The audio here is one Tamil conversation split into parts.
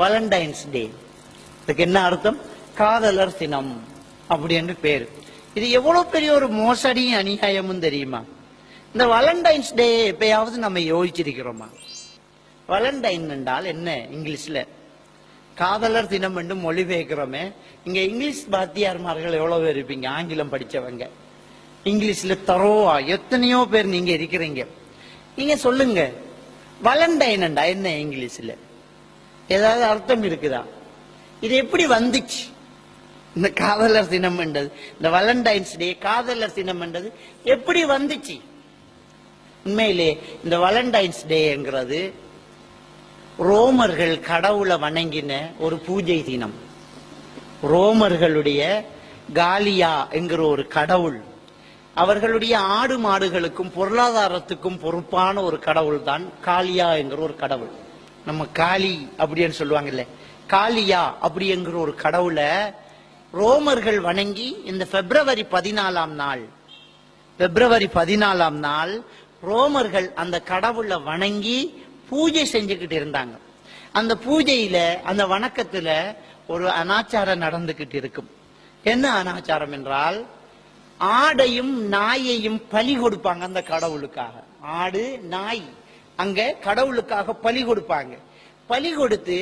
வேலண்டைன்ஸ் டே இதுக்கு என்ன அர்த்தம்? காதலர் தினம் அப்படி என்று இது எவ்வளவு பெரிய ஒரு மோசடியும் அநியாயமும் தெரியுமா? இந்த வேலண்டைன்ஸ் டே எப்பயாவது நம்ம யோசிச்சிருக்கிறோமா? வேலண்டைன் என்றால் என்ன இங்கிலீஷ்ல? காதலர் தினம் என்று மொழிபெயர்க்கிறோமே இங்க இங்கிலீஷ் பாத்தியார்மார்கள் எவ்வளவு பேர் இருப்பீங்க? ஆங்கிலம் படிச்சவங்க. இங்கிலீஷ்ல தரோவா எத்தனையோ பேர் நீங்க இருக்கிறீங்க. நீங்க சொல்லுங்க. வலண்டைன்டா என்ன இங்கிலீஷ்ல? ஏதாவது அர்த்தம் இருக்குதா? இது எப்படி வந்துச்சு? இந்த காதலர் தினம் என்றது இந்த வலண்டைன்ஸ் டே காதலர் தினம் என்றது எப்படி வந்துச்சு? உண்மையிலே இந்த வலண்டைன்ஸ் டேங்கிறது ரோமர்கள் கடவுளை வணங்கின ஒரு பூஜை தினம். ரோமர்களுடைய காலியா என்கிற ஒரு கடவுள் அவர்களுடைய ஆடு மாடுகளுக்கும் பொருளாதாரத்துக்கும் பொறுப்பான ஒரு கடவுள் தான் காலியா என்கிற ஒரு கடவுள். நம்ம காளி அப்படின்னு சொல்லுவாங்கல்ல. காளியா அப்படிங்கிற ஒரு கடவுளை ரோமர்கள் வணங்கி இந்த பிப்ரவரி பதினாலாம் நாள் பிப்ரவரி பதினாலாம் நாள் ரோமர்கள் அந்த கடவுளை வணங்கி பூஜை செஞ்சுக்கிட்டு இருந்தாங்க. அந்த பூஜையில அந்த வணக்கத்துல ஒரு அனாச்சாரம் நடந்துகிட்டு இருக்கும். என்ன அனாச்சாரம் என்றால் ஆடையும் நாயையும் பலி கொடுப்பாங்க அந்த கடவுளுக்காக. ஆடு நாய். அங்க கடவுளுக்காக பலி கொடுப்பாங்க. பலி கொடுத்து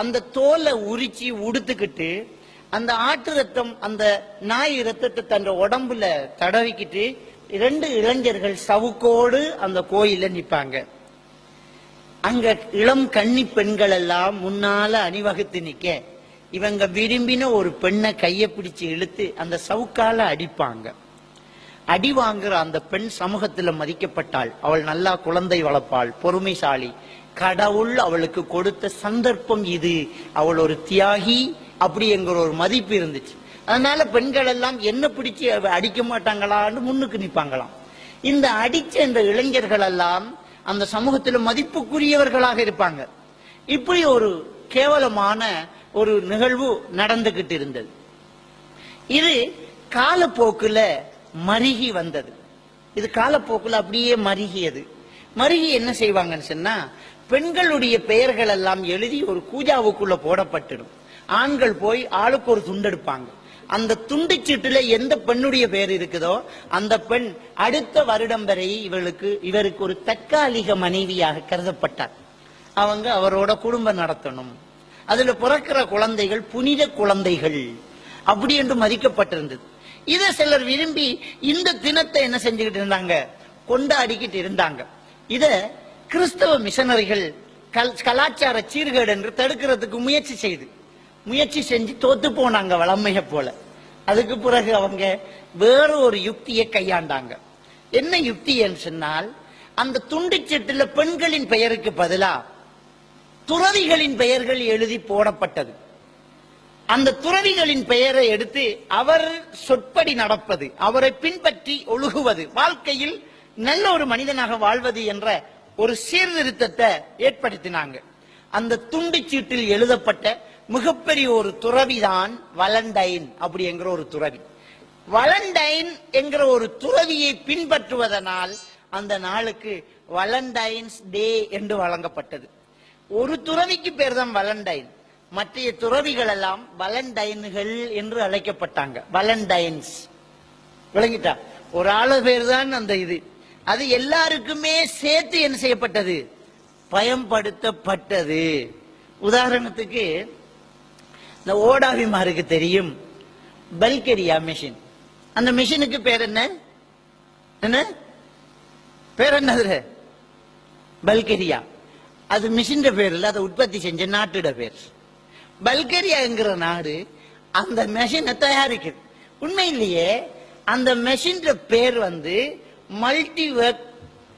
அந்த தோலை உரிச்சி உடுத்துக்கிட்டு அந்த ஆட்டு ரத்தம் அந்த நாய் ரத்தத்தை தன் உடம்புல தடவிக்கிட்டு இரண்டு இளைஞர்கள் சவுக்கோடு அந்த கோயில நிப்பாங்க. அங்க இளம் கன்னி பெண்கள் எல்லாம் முன்னால அணிவகுத்து நிக்க. இவங்க விரும்பின ஒரு பெண்ணை கைய பிடிச்சு இழுத்து அந்த சவுக்கால அடிப்பாங்க. அடி வாங்குற அந்த பெண் சமூகத்துல மதிக்கப்பட்டாள். அவள் நல்லா குழந்தை வளர்ப்பாள் பொறுமைசாலி. கடவுள் அவளுக்கு கொடுத்த சந்தர்ப்பம் இது. அவள் ஒரு தியாகி அப்படிங்கிற ஒரு மதிப்பு இருந்துச்சு. அதனால பெண்கள் எல்லாம் என்ன பிடிச்சு அவ அடிக்க மாட்டாங்களான்னு முன்னுக்கு நிற்பாங்களாம் இந்த அடிச்ச இந்த இளைஞர்கள் எல்லாம் அந்த சமூகத்துல மதிப்புக்குரியவர்களாக இருப்பாங்க. இப்படி ஒரு கேவலமான ஒரு நிகழ்வு நடந்துகிட்டு இருந்தது. இது காலப்போக்குல மருகி வந்தது. இது காலப்போக்கில் அப்படியே மருகியது. மருகி என்ன செய்வாங்கன்னு சொன்னா பெண்களுடைய பெயர்கள் எல்லாம் எழுதி ஒரு கூஜாவுக்குள்ள போடப்பட்டுடும். ஆண்கள் போய் ஆளுக்கு ஒரு துண்டெடுப்பாங்க அந்த துண்டு சீட்டுல எந்த பெண்ணுடைய பெயர் இருக்குதோ அந்த பெண் அடுத்த வருடம் வரை இவளுக்கு இவருக்கு ஒரு தற்காலிக மனைவியாக கருதப்பட்டார். அவங்க அவரோட குடும்பம் நடத்தணும். அதுல பிறக்கிற குழந்தைகள் புனித குழந்தைகள் அப்படி என்று மதிக்கப்பட்டிருந்தது. இதை சிலர் விரும்பி இந்த தினத்தை என்ன செஞ்சுக்கிட்டு இருந்தாங்க? கொண்டாடிக்கிட்டு இருந்தாங்க. இத கிறிஸ்தவ மிஷனரிகள் கல்- கலாச்சார சீர்கேடு என்று தடுக்கிறதுக்கு முயற்சி செய்து முயற்சி செஞ்சு தோத்து போனாங்க வளமைய போல. அதுக்கு பிறகு அவங்க வேற ஒரு யுக்தியை கையாண்டாங்க. என்ன யுக்தி என்று சொன்னால் அந்த துண்டுச்சீட்டுல பெண்களின் பெயருக்கு பதிலா துறவிகளின் பெயர்கள் எழுதி போடப்பட்டது. அந்த துறவிகளின் பெயரை எடுத்து அவர் சொற்படி நடப்பது அவரை பின்பற்றி ஒழுகுவது வாழ்க்கையில் நல்ல ஒரு மனிதனாக வாழ்வது என்ற ஒரு சீர்திருத்தத்தை ஏற்படுத்தினாங்க. அந்த துண்டு சீட்டில் எழுதப்பட்ட மிகப்பெரிய ஒரு துறவிதான் வலண்டைன் அப்படி என்கிற ஒரு துறவி. வலண்டைன் என்கிற ஒரு துறவியை பின்பற்றுவதனால் அந்த நாளுக்கு வலண்டைன்ஸ் டே என்று வழங்கப்பட்டது. ஒரு துறவிக்கு பேர் தான் வலண்டைன். மற்ற துறவிகள் எல்லாம் வலண்டைன்கள் என்று அழைக்கப்பட்டாங்க. வலண்டைன்ஸ் விளங்கிட்டா? ஒரு ஆளு பேர் தான் அந்த இது. அது எல்லாருக்குமே சேர்த்து என்ன செய்யப்பட்டது? பயன்படுத்தப்பட்டது. உதாரணத்துக்கு இந்த ஓடாவிமாருக்கு தெரியும். பல்கெரியா மிஷின் அந்த மிஷினுக்கு பேர் என்ன? என்ன? பேர் என்னது பல்கெரியா அது மிஷின் பேர் இல்லை அதை உற்பத்தி செஞ்ச நாட்டோட பேர். பல்கேரியாங்கிற நாடு அந்த மெஷினை தயாரிக்குது. உண்மையிலேயே அந்த மெஷின் பேர் வந்து மல்டி ஒர்க்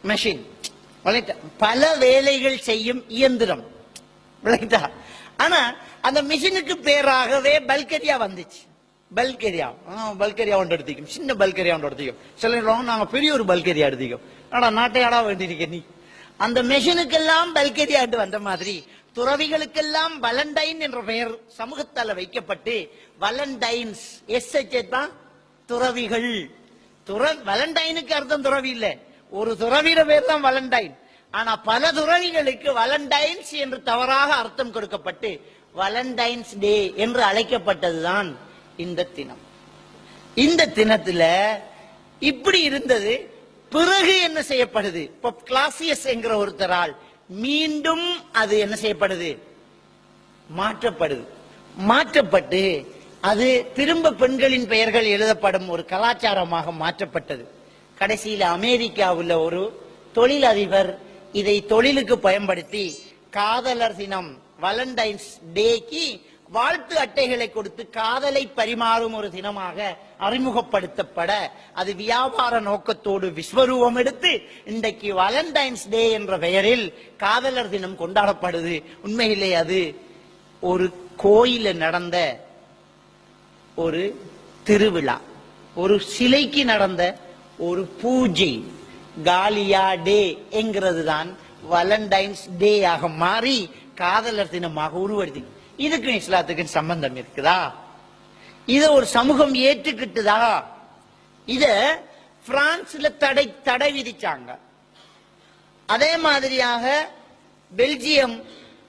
மெஷின் பல வேலைகள் செய்யும் இயந்திரம். விளக்கிட்டா ஆனா அந்த மிஷினுக்கு பேராகவே பல்கேரியா வந்துச்சு. பல்கேரியா. பல்கேரியா ஒன்று எடுத்துக்கும். சின்ன பல்கேரியா ஒன்று எடுத்துக்கும். சில நாங்க பெரிய ஒரு பல்கேரியா எடுத்திக்கும். ஆனா நாட்டையாடா வேண்டியிருக்க நீ? அந்த மெஷினுக்கெல்லாம் பல்கரியாண்டு வந்த மாதிரி துறவிகளுக்கெல்லாம் வலண்டைன் என்ற பெயர் சமூகத்தால் வைக்கப்பட்டு வலண்டைன்ஸ் எஸ் தான் துறவிகள். துற வலண்டைனுக்கு அர்த்தம் துறவி இல்லை. ஒரு துறவியிட பேர் தான் வலண்டைன் ஆனா பல துறவிகளுக்கு வலண்டைன்ஸ் என்று தவறாக அர்த்தம் கொடுக்கப்பட்டு வலண்டைன்ஸ் டே என்று அழைக்கப்பட்டதுதான் இந்த தினம். இந்த தினத்துல இப்படி இருந்தது பிறகு என்ன செய்யப்படுது? இப்போ கிளாசியஸ் என்கிற ஒருத்தரால் மீண்டும் அது என்ன செய்யப்படுது? மாற்றப்படுது. மாற்றப்பட்டு அது திரும்ப பெண்களின் பெயர்கள் எழுதப்படும் ஒரு கலாச்சாரமாக மாற்றப்பட்டது. கடைசியில் அமெரிக்காவுள்ள ஒரு தொழிலதிபர் இதை தொழிலுக்கு பயன்படுத்தி காதலர் தினம் வலண்டைன்ஸ் டேக்கு வாழ்த்து அட்டைகளை கொடுத்து காதலை பரிமாறும் ஒரு தினமாக அறிமுகப்படுத்தப்பட அது வியாபார நோக்கத்தோடு விஸ்வரூபம் எடுத்து இன்றைக்கு வலண்டைன்ஸ் டே என்ற பெயரில் காதலர் தினம் கொண்டாடப்படுது. உண்மையிலே அது ஒரு கோயில நடந்த ஒரு திருவிழா ஒரு சிலைக்கு நடந்த ஒரு பூஜை காலியா டே என்கிறது தான் வலண்டைன்ஸ் டே ஆக மாறி காதலர் தினமாக உருவெடுத்து இதுக்கு இஸ்லாத்துக்கு சம்பந்தம் இருக்குதா? இதை ஒரு சமூகம் ஏற்றுக்கிட்டுதா? இத பிரான்ஸ்ல தடை தடை விதிச்சாங்க. அதே மாதிரியாக பெல்ஜியம்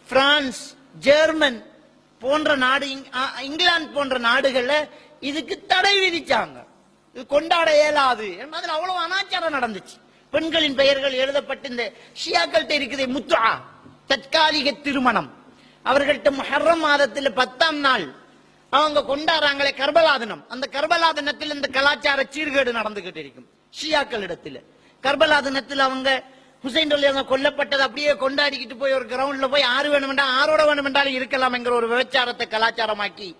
பிரான்ஸ் ஜெர்மன் போன்ற நாடு இங்- இங்கிலாந்து போன்ற நாடுகள்ல இதுக்கு தடை விதிச்சாங்க. இது கொண்டாட இயலாது. என்பதில் அவ்வளவு அனாச்சாரம் நடந்துச்சு. பெண்களின் பெயர்கள் எழுதப்பட்டு இந்த ஷியாக்கள்கிட்ட இருக்குது முத்துஆ தற்காலிக திருமணம். அவர்கள்ட்ட முஹர்ரம் மாதத்தில் பத்தாம் நாள். அவங்க கொண்டாடுறாங்களே கர்பலா தினம் அந்த கர்பலா தினத்தில் இந்த கலாச்சார சீர்கேடு நடந்துகிட்டு இருக்கும். ஷியாக்கள் இடத்துல. கர்பலா தினத்தில் அவங்க ஹுசைன் அலி அவங்க கொல்லப்பட்டது அப்படியே கொண்டாடிக்கிட்டு போய் ஒரு கிரவுண்ட்ல போய் ஆறு வேணுமெண்டா ஆரோட வேணுமென்றாலும் இருக்கலாம் என்கிற ஒரு விபச்சாரத்தை கலாச்சாரமாக்கி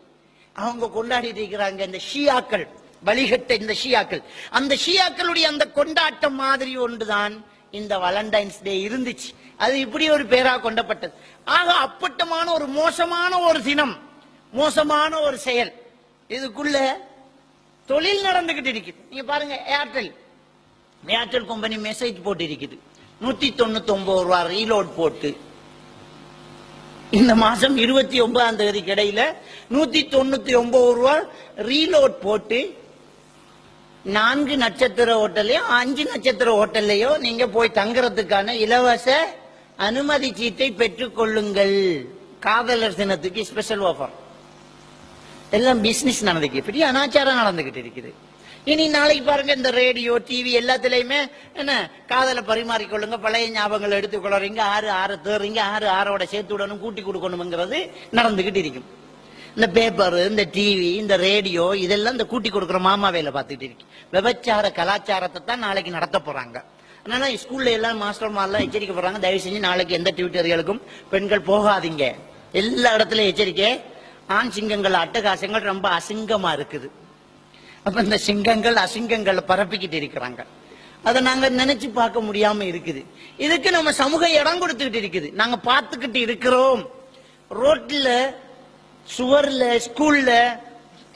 அவங்க கொண்டாடிட்டு இருக்கிறாங்க இந்த ஷியாக்கள். வழிகட்ட இந்த ஷியாக்கள். அந்த ஷியாக்களுடைய அந்த கொண்டாட்டம் மாதிரி ஒன்றுதான் இந்த வலண்டைன்ஸ் டே இருந்துச்சு. அது இப்படி ஒரு பேரா கொண்டப்பட்டது. ஆக அப்பட்டமான ஒரு மோசமான ஒரு தினம் மோசமான ஒரு செயல். இதுக்குள்ள தொழில் நடந்துகிட்டு இருக்குது. நீங்க பாருங்க ஏர்டெல் ஏர்டெல் கம்பெனி மெசேஜ் போட்டு இருக்குது நூத்தி தொண்ணூத்தி ஒன்பது ரூபா ரீலோட் போட்டு. இந்த மாசம் இருபத்தி ஒன்பதாம் தேதிக்கு இடையில நூத்தி தொண்ணூத்தி ஒன்பது ரூபா ரீலோட் போட்டு நான்கு நட்சத்திர ஹோட்டல்லையோ அஞ்சு நட்சத்திர ஹோட்டல்லையோ நீங்க போய் தங்குறதுக்கான இலவச அனுமதி சீட்டை பெற்றுக் கொள்ளுங்கள். காதலர் தினத்துக்கு ஸ்பெஷல் ஆஃபர் எல்லாம் பிசினஸ் நடந்துக்கு பெரிய அனாச்சாரம் நடந்துகிட்டு இருக்குது. இனி நாளைக்கு பாருங்க இந்த ரேடியோ டிவி எல்லாத்துலயுமே என்ன காதலை பரிமாறிக்கொள்ளுங்க பழைய ஞாபகங்களை எடுத்துக்கொள்றீங்க ஆறு ஆறு தேறீங்க ஆறு ஆறோட சேர்த்து விடணும் கூட்டி கொடுக்கணுங்கிறது நடந்துகிட்டு இருக்கும் இந்த பேப்பர் இந்த டிவி இந்த ரேடியோ இதெல்லாம் இந்த கூட்டி கொடுக்குற மாமா வேலை பார்த்துட்டு இருக்கு. விபச்சார கலாச்சாரத்தை தான் நாளைக்கு நடத்த போறாங்க. அதனால ஸ்கூல்ல எல்லாம் மாஸ்டர் எல்லாம் எச்சரிக்கை போறாங்க தயவு செஞ்சு நாளைக்கு எந்த டியூட்டர்களுக்கும் பெண்கள் போகாதீங்க. எல்லா இடத்துலயும் எச்சரிக்கை. ஆண் சிங்கங்கள் அட்டகாசங்கள் ரொம்ப அசிங்கமா இருக்குது. அப்ப இந்த சிங்கங்கள் அசிங்கங்களை பரப்பிக்கிட்டு இருக்கிறாங்க. அதை நாங்க நினைச்சு பார்க்க முடியாம இருக்குது. இதுக்கு நம்ம சமூக இடம் கொடுத்துக்கிட்டு இருக்குது. நாங்க பார்த்துக்கிட்டு இருக்கிறோம். ரோட்ல சுவர்ல ஸ்கூல்ல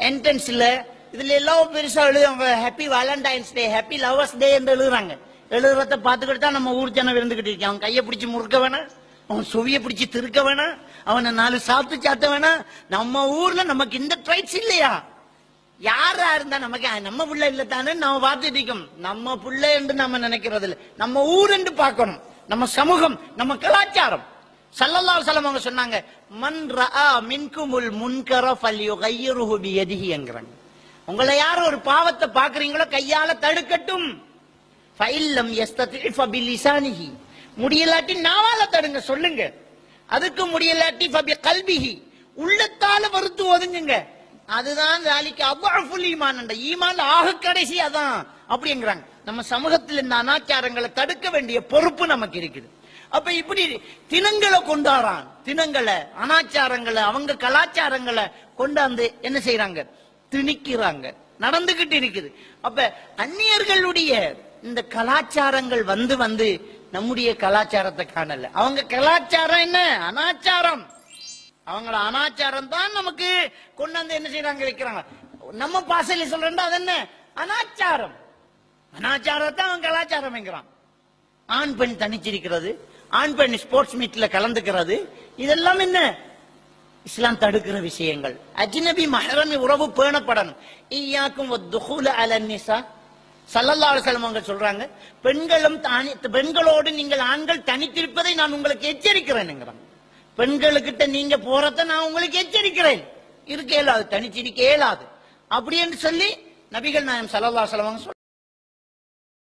என்ட்ரன்ஸ்ல இதுல எல்லாம் பெருசா எழுதுவாங்க. Happy Valentine's day happy lovers day என்று எழுதுறாங்க. எழுதுறத பார்த்துக்கிட்டு தான் நம்ம ஊர் ஜனம் இருந்துகிட்டு இருக்கோம் அவன் கையை பிடிச்சி முறுக்க வேணாம். அவன் சுவிய பிடிச்சி திருக்க வேணாம். அவனை நாலு சாப்பிட்டு சாத்த வேணாம். நம்ம ஊர்ல நமக்கு இந்த ட்ரைட்ஸ் இல்லையா? யாரா இருந்தா நமக்கு நம்ம புள்ள இல்ல தானே நம்ம பார்த்துட்டு இருக்கோம். நம்ம புள்ள என்று நம்ம நினைக்கிறது இல்லை நம்ம ஊர் என்று பார்க்கணும். நம்ம சமூகம் நம்ம கலாச்சாரம். சல்லல்லாஹு அலைஹி அவங்க சொன்னாங்க மன் ரஆ மின்குமுல் முன்கர ஃபல்யுகையிருஹு பியதிஹி என்கிறாங்க. உங்களை யார் ஒரு பாவத்தை பாக்குறீங்களோ கையால தடுக்கட்டும். ஃபைல்லம் யஸ்ததி ஃபபிலிசானிஹி முடியலாட்டி நாவால தடுங்க சொல்லுங்க. அதுக்கு முடியலாட்டி ஃபபி கல்பிஹி உள்ளத்தால வறுத்து ஒதுங்குங்க. அதுதான் வேலைக்கு அவ்வளவு ஈமான் ஈமான் ஆக கடைசி அதான். அப்படிங்கிறாங்க நம்ம சமூகத்தில் இந்த அனாச்சாரங்களை தடுக்க வேண்டிய பொறுப்பு நமக்கு இருக்குது. அப்ப இப்படி தினங்களை கொண்டாடுறான். தினங்களை அனாச்சாரங்களை அவங்க கலாச்சாரங்களை கொண்டாந்து என்ன செய்யறாங்க திணிக்கிறாங்க. நடந்துகிட்டு இருக்குது. அப்ப அந்நியர்களுடைய இந்த கலாச்சாரங்கள் வந்து வந்து நம்முடைய கலாச்சாரத்தை காணல. அவங்க கலாச்சாரம் என்ன? அனாச்சாரம். அவங்கள அனாச்சாரம் தான் நமக்கு கொண்டாந்து என்ன செய்யறாங்க வைக்கிறாங்க. நம்ம பாசையில சொல்றேன்டா அது என்ன? அனாச்சாரம். அனாச்சாரத்தை அவன் கலாச்சாரம் என்கிறான். ஆண் பெண் தனிச்சிருக்கிறது. ஆண் பெண் ஸ்போர்ட்ஸ் மீட்ல கலந்துக்கிறது. இதெல்லாம் என்ன? இஸ்லாம் தடுக்கிற விஷயங்கள். அஜ்னபி மஹரமி உறவு பேணப்படணும். ஈயாக்கும் துஹூல சல்லல்லாஹு சொல்றாங்க பெண்களும் தனி பெண்களோடு நீங்கள் ஆண்கள் தனித்திருப்பதை நான் உங்களுக்கு எச்சரிக்கிறேன்ங்கிறாங்க பெண்களுக்கிட்ட நீங்க போறத நான் உங்களுக்கு எச்சரிக்கிறேன். இருக்க இயலாது தனிச்சிருக்க இயலாது. அப்படின்னு சொல்லி நபிகள் நாயம் சல்லல்லாஹு செலவங்க